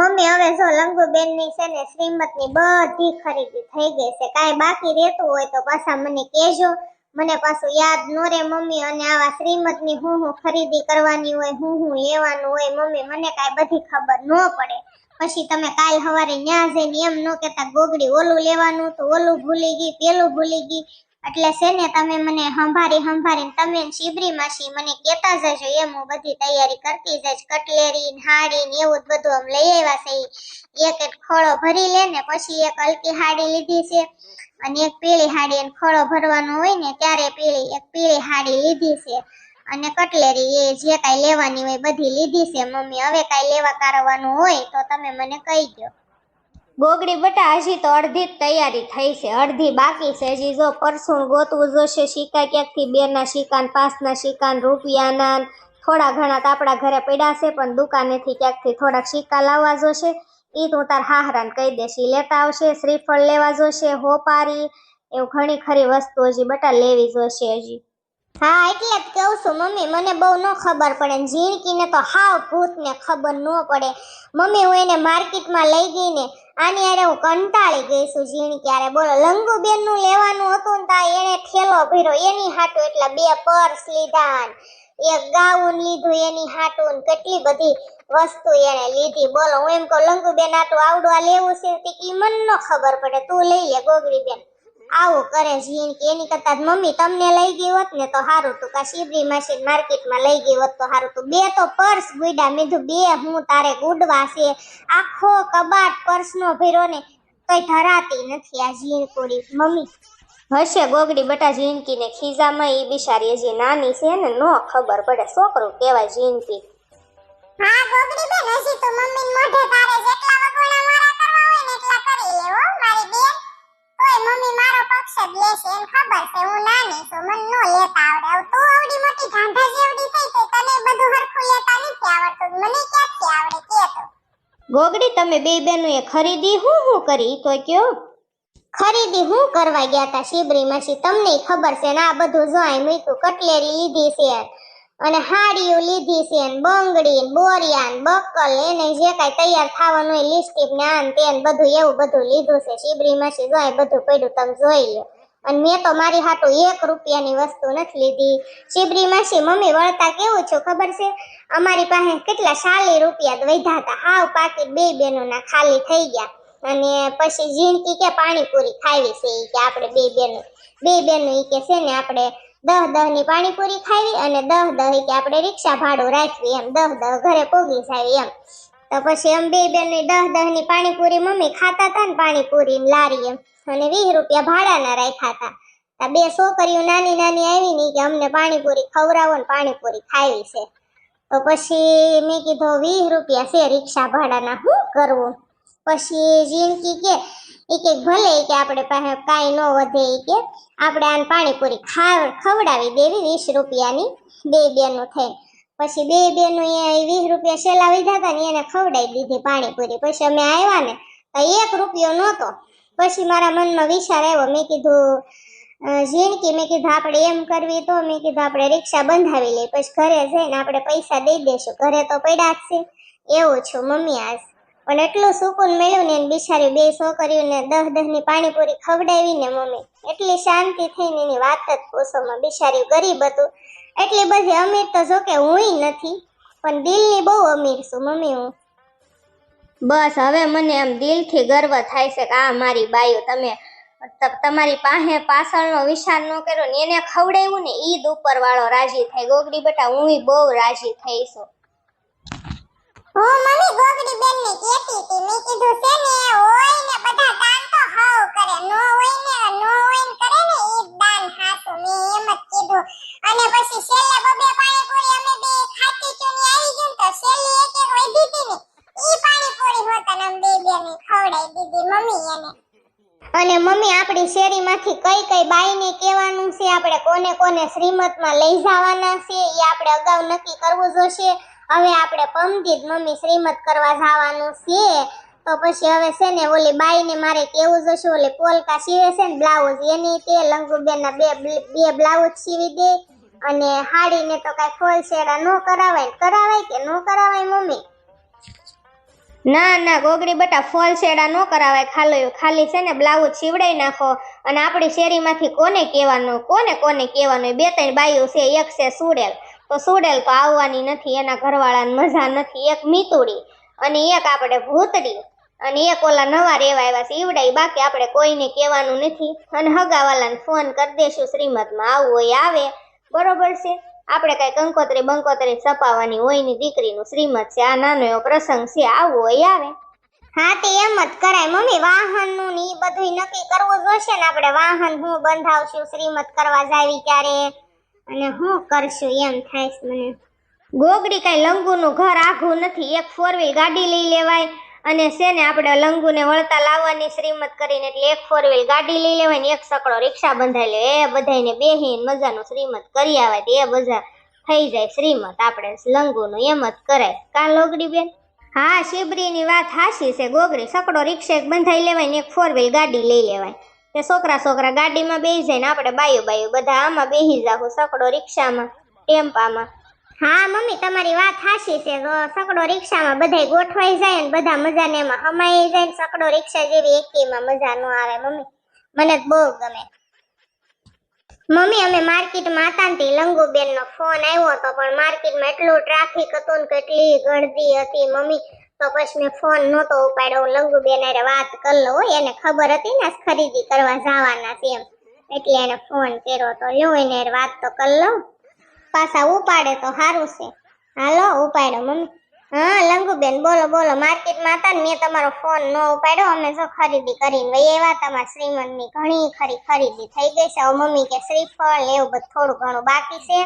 Mummy હવે જો લંગુબેનની છે ને શ્રીમતની બધી ખરીદી થઈ ગઈ છે. કાંઈ બાકી રહેતું હોય તો પાછા મને કહેજો. મને પાછું યાદ ન રે મમ્મી અને આવા શ્રીમતની હું હું ખરીદી કરવાની હોય, હું હું લેવાનું હોય, મમ્મી મને કાંઈ બધી ખબર ન પડે. પછી તમે કાલ સવારે ન્યા જઈને એમ ન કેતા ગોગડી ઓલું લેવાનું તો ઓલું ભૂલી ગઈ, પેલું ભૂલી ગઈ. એટલે છે ને તમે મને સંભારી સંભારીને તમે શિબરી માસી મને કહેતા જજો એમ હું બધી તૈયારી કરતી જઈશ. કટલેરી હાડી ને એવું બધું આમ લઈ આવ્યા છે. એક એક ખોળો ભરી લે ને પછી એક હલકી હાડી લીધી છે. અને એક પીળી હાડી અને ખોળો ભરવાનો હોય ને ત્યારે પીળી, એક પીળી હાડી લીધી છે. અને કટલેરી એ જે કાંઈ લેવાની હોય બધી લીધી છે. મમ્મી, હવે કાંઈ લેવા કારવાનું હોય તો તમે મને કહી દો ગોગડી બટા, હજી તો અડધી જ તૈયારી થઈ છે. અડધી બાકી છે હજી જો પરસું ગોતવું જોશે સિક્કા ક્યાંકથી બેના સિક્કા પાંચના સિક્કા રૂપિયાના થોડા ઘણા તો આપણા ઘરે પડ્યા છે, પણ દુકાનેથી ક્યાંકથી થોડાક સિક્કા લાવવા જોશે. એ તો તાર હાહરાને કહી દેશ એ લેતા આવશે, શ્રીફળ લેવા જોશે, હોપારી, એવું ઘણી ખરી વસ્તુ હજી બટા લેવી જોશે હજી. હા, એટલે જ કહું છું, મમ્મી, મને બહુ ન ખબર પડે ઝીણકીને તો હાવ ભૂતને ખબર ન પડે. મમ્મી, હું એને માર્કેટમાં લઈ ગઈ ને આની અરે હું કંટાળી ગઈ છું ઝીણી ક્યારે બોલો. લંગુબેનનું લેવાનું હતું ને તા એને ઠેલો ભર્યો. એની હાટું એટલે બે પર્સ લીધા એક ગાઉન લીધું, એની હાટું કેટલી બધી વસ્તુ એને લીધી. બોલો, હું એમ કહું, લંગુબેન આટું આવડવા લેવું છે તે મન ન ખબર પડે. તું લઈ લે ગોગડી બેન આવું કરે ઝીણકી એની કરતા મમ્મી તમને લઈ ગઈ હોત ને તો સારું તું કા શિબરી માસી માર્કેટમાં લઈ ગઈ હોત તો સારું તું બે તો પર્સ ગુડા મીધું બે હું તારે ગુડવા છે. આખો કબાટ પર્સનો ભર્યો ને કઈ ધરાતી નથી આ ઝીણકુડી મમ્મી, હશે ગોગડી બટા ઝીણકીને ખીજામાં એ બિચારી હજી નાની છે ને, નો ખબર પડે. છોકરું કહેવાય ઝીણકી. હા, ગોગડી બેન, હજી તો મમ્મી મોઢે તારે જેટલા વગોણા મારા કરવા હોય ને એટલા કરી લેવો મારી બેન. તોય મમ્મી મારો પક્ષ જ લેશે એમ ખબર છે. હું નાની છું મને નો લેતા આવડે. હવે તું આવડી મોટી ગાંધા જેવડી થઈ છે તને બધું હરખું લેતા નથી આવડતું. મને ક્યાંથી આવડે? કે તો. ગોગડી તમે બે બહેનોએ ખરીદી હું હું કરી? તો કયો. ખરીદી હું કરવા ગયા હતા શિબરી માસી. તમને ખબર છે ને આ બધું જોઈ મૂક્યું કટલેરી લીધી છે. અને હાડીઓ લીધી છે ને બંગડી ને બોરિયા ને બકલ એને જે કાંઈ તૈયાર થવાનું હોય લિપસ્ટિક ને આમ તેન બધું, એવું બધું લીધું છે. શિબરી માસી જોઈ, બધું પડ્યું, તમે જોઈ લો અને મેં તો મારી હાટું એક રૂપિયાની વસ્તુ નથી લીધી. શિબરી માસી, મમ્મી, વળતા કેવું છું? ખબર છે? અમારી પાસે કેટલા સાલી રૂપિયા જ વધ્યા હતા. હાવ પાકીટ બે બેનોના ખાલી થઈ ગયા. અને પછી જીણકી કે પાણીપુરી ખાવી છે કે આપણે બે બહેનો બે બહેનો એ કે છે ને આપણે દહ દહની પાણીપુરી ખાવી અને દહ દહ કે આપણે રિક્ષા ભાડું રાખવી એમ. દહ દહ ઘરે પોગી જાય એમ. તો પછી એમ બે બેન દહ દહની પાણીપુરી મમ્મી ખાતા હતા ને પાણીપુરી લારી એમ. અને વીસ રૂપિયા ભાડાના રાખ્યા હતા. આ બે છોકરીઓ નાની નાની આવી ને કે અમને પાણીપુરી ખવડાવો ને પાણીપુરી ખાવી છે. તો પછી મેં કીધું વીસ રૂપિયા છે રિક્ષા ભાડાના શું કરવું? પછી જીણકી કે ઈ કે ભલે કે આપણે પાસે કાંઈ ન વધે એ કે, આપણે આને પાણીપુરી ખાવ, ખવડાવી દેવી વીસ રૂપિયાની, બે બેનું થઈ પછી બે બેનું એ વીસ રૂપિયા સેલા લીધા હતા ને એને ખવડાવી દીધી પાણીપુરી. પછી અમે આવ્યા ને, તો એક રૂપિયો નહોતો. પછી મારા મનમાં વિચાર આવ્યો, મેં કીધું ઝીણકી, મેં કીધું, આપણે એમ કરવી તો, મેં કીધું, આપણે રિક્ષા બંધાવી લઈએ. પછી ઘરે જઈને આપણે પૈસા દઈ દેશું. ઘરે તો પડ્યા જ છે. એવું છું, મમ્મી આજ. પણ એટલું સુકૂન મળ્યું ને બિચારી બે છોકરીઓને દહ દહની પાણીપુરી ખવડાવી ને મમ્મી. એટલી શાંતિ થઈને એની વાત જ પૂછોમાં બિચારી ગરીબ હતું. એટલી બધી અમીર તો જો કે હું નથી, પણ દિલની બહુ અમીર છું મમ્મી હું. બસ હવે મને આમ દિલથી ગર્વ થાય છે કે આ મારી બાયું, તમે તમારી પાસે પાછળનો વિચાર ન કર્યો ને એને ખવડાવ્યું ને ઈ જ ઉપરવાળો રાજી થાય. ગોગડી બેટા હું બહુ રાજી થઈ છું ને ને ને નો ને નો ને ને અને ને ને મમ્મી આપણી શેરીમાંથી કઈ કઈ બાઈને કહેવાનું છે, આપણે કોને કોને શ્રીમતમાં લઈ જવાના છે, એ આપણે અગાઉ નક્કી કરવું જોશે. હવે આપણે પમથી મમ્મી શ્રીમત કરવા જવાનું છે. તો પછી હવે છે ને ઓલી બાઈને મારે કેવું જશે, ઓલી પોલકા સીવે છે ને બ્લાઉઝ, એની તે લંગુબેનના બે બે બ્લાઉઝ સીવી દે અને હાડીને તો કાંઈ ફોલ શેડા ન કરાવાય કરાવાય કે ન કરાવાય મમ્મી? ના ના, ગોગડી બટા ફોલ શેડા ન કરાવાય, ખાલી ખાલી છે ને બ્લાઉઝ સીવડાઈ નાખો. અને આપણી શેરીમાંથી કોને કહેવાનું, કોને કોને કહેવાનું? બે ત્રણ બાઈઓ છે, એક છે સુડેલ. તો સુડેલ તો આવવાની નથી, એના ઘરવાળાને મજા નથી. એક મીતુડી અને એક આપણે ભૂતડી અને એક ઓલા નવા રેવા આવ્યા છે ઈવડાઈ બાકી આપણે કોઈને કહેવાનું નથી. અને હગાવાલાને ફોન કરી દેશું, શ્રીમદમાં આવું હોય, આવે. બરોબર છે? આપણે કાંઈ કંકોત્રી બંકોત્રી છપાવવાની હોયની દીકરીનું શ્રીમદ છે, આ નાનો એવો પ્રસંગ છે, આવું હોય, આવે. હા, તે એમ જ કરાય. મમ્મી, વાહનનું ને એ બધું નક્કી કરવું જોશે ને આપણે? વાહન હું બંધાવશું શ્રીમત કરવા જાવી ત્યારે અને હું કરશું એમ થાય મને. ગોગડી કઈ લંગુનું ઘર આઘું નથી. એક ફોર વ્હીલ ગાડી લઈ લેવાય અને છે ને આપણે લંગુને વળતા લાવવાની શ્રીમત કરીને એટલે એક ફોર વ્હીલ ગાડી લઈ લેવાય ને એક સકડો રિક્ષા બંધાઈ લે. એ બધાને બેહીને મજાનું શ્રીમત કરી આવે તો એ બધા થઈ જાય શ્રીમત. આપણે લંગુનું એમ જ કરાય. કા લોગડી બેન? હા, શિબરીની વાત હાશી છે ગોગરી સકડો રિક્ષા બંધાઈ લેવાય ને એક ફોર વ્હીલ ગાડી લઈ લેવાય. તે છોકરા છોકરા ગાડીમાં બેસી જાય ને આપણે બાયું બાયું બધા આમાં બેસી જાવું સકડો રિક્ષામાં, ટેમ્પામાં. હા, મમ્મી, તમારી વાત હાશી છે. સકડો રિક્ષામાં બધા ગોઠવાઈ જાય ને બધા મજાને એમાં હમાઈ જાય ને સકડો રિક્ષા જેવી એકેયમાં મજા ન આવે, મમ્મી. મને બહુ ગમે. મમ્મી, અમે માર્કેટમાં હતા ને લંગુબેનનો ફોન આવ્યો હતો, પણ માર્કેટમાં એટલું ટ્રાફિક હતું ને કેટલી ગળદી હતી, મમ્મી. તો પછી મેં ફોન નહોતો ઉપાડ્યો. લંગુબેન હારે વાત કરી લઉં એને ખબર હતી ને ખરીદી કરવા જવાના છે એમ. એટલે એને ફોન કર્યો તો લ્યો એને વાત તો કરી લઉં. પાછા ઉપાડે તો સારું છે. હાલો, ઉપાડો મમ્મી. હા લંગુબેન બોલો બોલો. માર્કેટમાં હતા ને મેં તમારો ફોન ન ઉપાડ્યો. અમે જો ખરીદી કરીને વહી એવા તમારા શ્રીમંતની ઘણી ખરી ખરીદી થઈ ગઈ છે. મમ્મી કે શ્રીફળ એવું બધું થોડું ઘણું બાકી છે.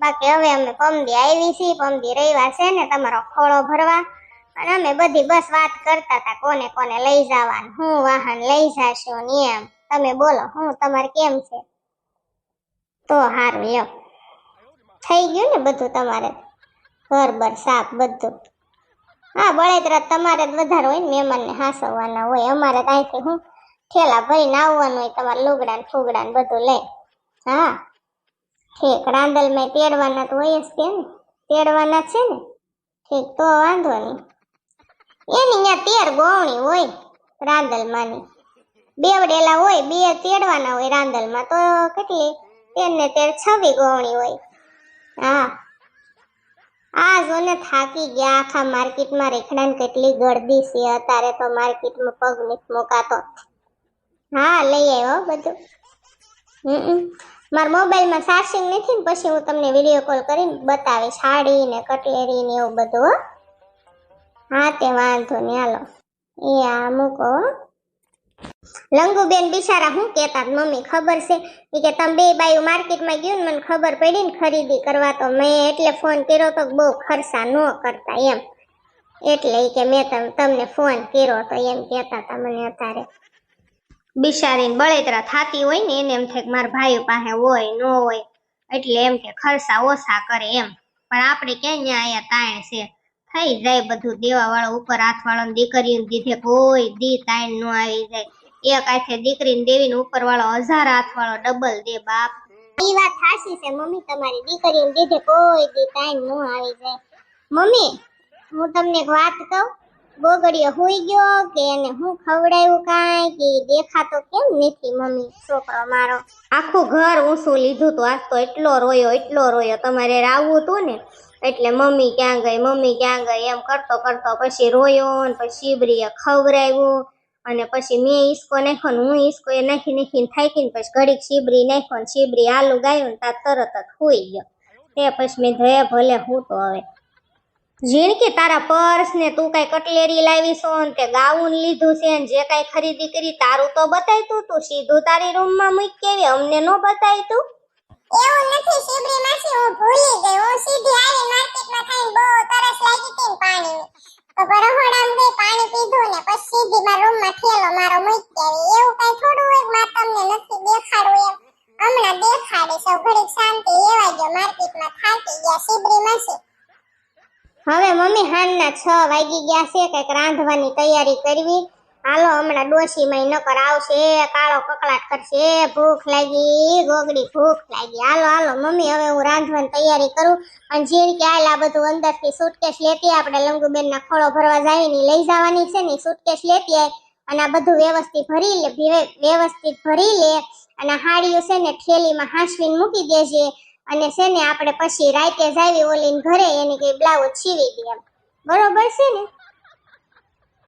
બાકી હવે અમે પમદી આવી છીએ. પમદી રહેવા છે ને, તમારો ખોળો ભરવા. અને અમે બધી બસ વાત કરતા હતા કોને કોને લઈ જવાનું, હું વાહન લઈ જશો ને એમ. તમે બોલો, હું તમારે કેમ છે? તો સારું એમ થઈ ગયું ને બધું તમારે? ઘર બર સાફ બધું. હા, બળેતરા તમારે જ વધારે હોય ને મહેમાનને હાસવવાના હોય. અમારે તો અહીંથી હું ઠેલા ભરીને આવવાનું હોય, તમારે લુગડા ફુગડા ને બધું લે. હા. ઠીક રાંદલમાં તેડવાના તો હોય જ ને. તેડવાના છે ને? ઠીક, તો વાંધો નહીં. એની ત્યાં તેર ગોવણી હોય રાંદલમાંની બેવડેલા હોય, બે તેડવાના હોય રાંદલમાં તો કેટલી? તેર ને તેર છવ્વી ગોવણી હોય. હા. આ જોને થાકી ગયા, આખા માર્કેટમાં રેખડાને કેટલી ગળદી છે, અત્યારે તો માર્કેટમાં પગ નથી મુકાતો. હા, લઈ આવ્યો બધું. હમ મારા મોબાઈલમાં ચાર્જિંગ નથી ને, પછી હું તમને વીડિયો કોલ કરીને બતાવીશ સાડી ને કટલેરી ને એવું બધું હો, તે વાંધો નહીં. હાલો. એ આ મૂકો. લંગુબેન બિચારા શું કહેતા મમ્મી, ખબર છે? એ કે, તમે બે બાયું માર્કેટમાં ગયું ને, મને ખબર પડી ને ખરીદી કરવા. તો મેં એટલે ફોન કર્યો તો બહુ ખર્ચા ન કરતા એમ. એટલે કે મેં તમ- તમને ફોન કર્યો તો એમ કહેતા હતા મને અત્યારે. બિચારીને બળેતરા થતી હોય ને, એને એમ થાય કે મારા ભાઈ પાસે હોય, ન હોય. એટલે એમ કે ખર્ચા ઓછા કરે એમ. પણ આપણે ક્યાં અહીંયા તાણ છે? થઈ જાય બધું. દેવા વાળા ઉપર હાથ વાળો દીકરીને દીધે કોઈ દી તાઈન નો આવી જાય. એક હાથે દીકરીને દેવીને ઉપર વાળો હજાર હાથ વાળો ડબલ દે બાપ. ઈ વાત સાચી છે, મમ્મી. તમારી દીકરીને દીધે કોઈ દી તાઈન નો આવી જાય. મમ્મી, હું તમને એક વાત કહું. ગોગડીયો હોઈ ગયો કે એને હું ખવડાવ્યું કાંઈ કે દેખાતો કેમ નથી, મમ્મી? છોકરો મારો. આખું ઘર ઊંસું લીધું તો. આજ તો એટલો રોયો એટલો રોયો. તમારે આવવું હતું ને. એટલે મમ્મી ક્યાં ગઈ, મમ્મી ક્યાં ગઈ, એમ કરતો કરતો પછી રોયો ને પછી શીબરીએ ખવડાવ્યું અને પછી મેં ઈસકો નાખ્યો ને હું ઈસકો એ નાખી નાખીને થાકીને પછી ઘડીક શિબરી નાખ્યો ને શિબરી આલુ ગાયું ને તાર તરત જ હોઈ ગયો. તે પછી મેં ધે ભલે હું તો હવે. ઝીણકી તારા પર્સ ને તું કઈ કટલેરી લાવી છો ને તે ગાઉન લીધું છે ને જે કઈ ખરીદી કરી તારું તો બતાવતું તું. સીધું તારી રૂમમાં મૂકી કેવી અમને ન બતાય તું એવું કઈ થોડું એક નથી દેખાડું એમ. હમણાં હવે ઘડીક શાંતિ લેવા ગયો. માર્કેટમાં થાકી ગયા શિબરી હવે મમ્મી હાનના છ વાગી ગયા છે. કંઈક રાંધવાની તૈયારી કરવી. હાલો, હમણાં ડોશીમાં નકર આવશે, કાળો કકળાટ કરશે, ભૂખ લાગી, ગોગડી ભૂખ લાગી. હાલો હાલો, મમ્મી, હવે હું રાંધવાની તૈયારી કરું. અને જે કે હાલ આ બધું અંદરથી સુટકેસ લેતી આપણે લંગુબેન ના ખોળો ભરવા જાય, ને લઈ જવાની છે ને સુટકેસ લેતી અને આ બધું વ્યવસ્થિત ભરી લે વ્યવસ્થિત ભરી લે. અને હાડીઓ છે ને થેલીમાં હાંસવીને મૂકી દેજે. અને છે ને, આપણે પછી રાતે જાવી ઓલીને ઘરે એની કઈ બ્લાઉઝ સીવી દે બરોબર છે ને?